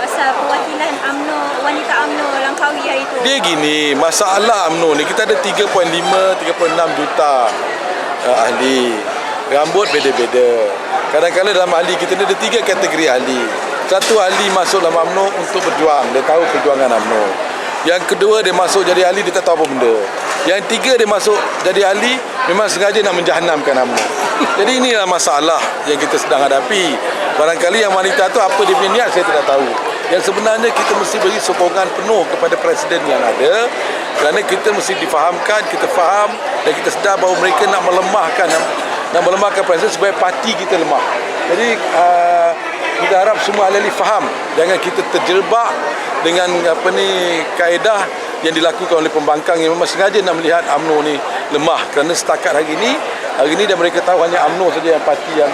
pasal perwakilan UMNO, wanita UMNO Langkawi hari tu. Dia gini, masalah UMNO ni kita ada 3.5, 3.6 juta uh, ahli. Rambut beda-beda. Kadang-kadang dalam ahli kita ni ada tiga kategori ahli. Satu ahli masuk dalam UMNO untuk berjuang, dia tahu perjuangan UMNO. Yang kedua dia masuk jadi ahli dia tak tahu apa benda. Yang tiga dia masuk jadi ahli memang sengaja nak menjahanamkan UMNO. Jadi inilah masalah yang kita sedang hadapi. Barangkali yang wanita tu apa dia punya niat saya tidak tahu. Yang sebenarnya kita mesti beri sokongan penuh kepada presiden yang ada. Kerana kita mesti difahamkan, kita faham dan kita sedar bahawa mereka nak melemahkan nak melemahkan presiden supaya parti kita lemah. Jadi uh, kita harap semua ahli faham. Jangan kita terjebak dengan apa ni kaedah yang dilakukan oleh pembangkang yang memang sengaja nak melihat UMNO ni lemah. Kerana setakat hari ini hari ini dan mereka tahu hanya UMNO saja yang parti yang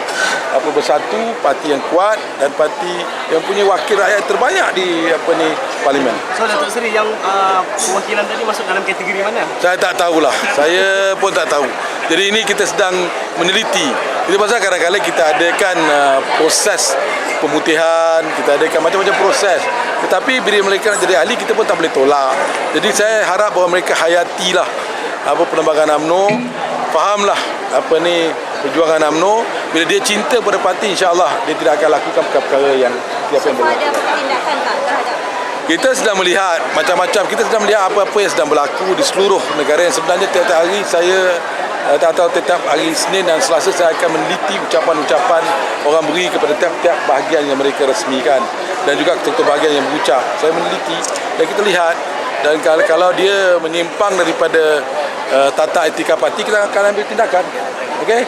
apa bersatu, parti yang kuat dan parti yang punya wakil rakyat terbanyak di apa ni parlimen. So Datuk Seri yang uh, perwakilan tadi masuk dalam kategori mana? Saya tak tahulah. Saya pun tak tahu. Jadi ini kita sedang meneliti. Itu pasal kadang-kadang kita adakan uh, proses pemutihan, kita adakan macam-macam proses. Tetapi bila mereka nak jadi ahli, kita pun tak boleh tolak. Jadi saya harap bahawa mereka hayatilah apa perlembagaan UMNO, fahamlah apa ni perjuangan UMNO. Bila dia cinta pada parti, insya-Allah dia tidak akan lakukan perkara-perkara yang siapa yang berlaku. ada pertindakan tak terhadap Kita sedang melihat macam-macam. Kita sedang melihat apa-apa yang sedang berlaku di seluruh negara yang sebenarnya tiap-tiap hari saya eh, tak tahu tiap hari Senin dan Selasa saya akan meneliti ucapan-ucapan orang beri kepada tiap-tiap bahagian yang mereka resmikan dan juga ketua bahagian yang berucap. Saya meneliti dan kita lihat dan kalau, kalau dia menyimpang daripada uh, tata etika parti kita akan ambil tindakan. Okey?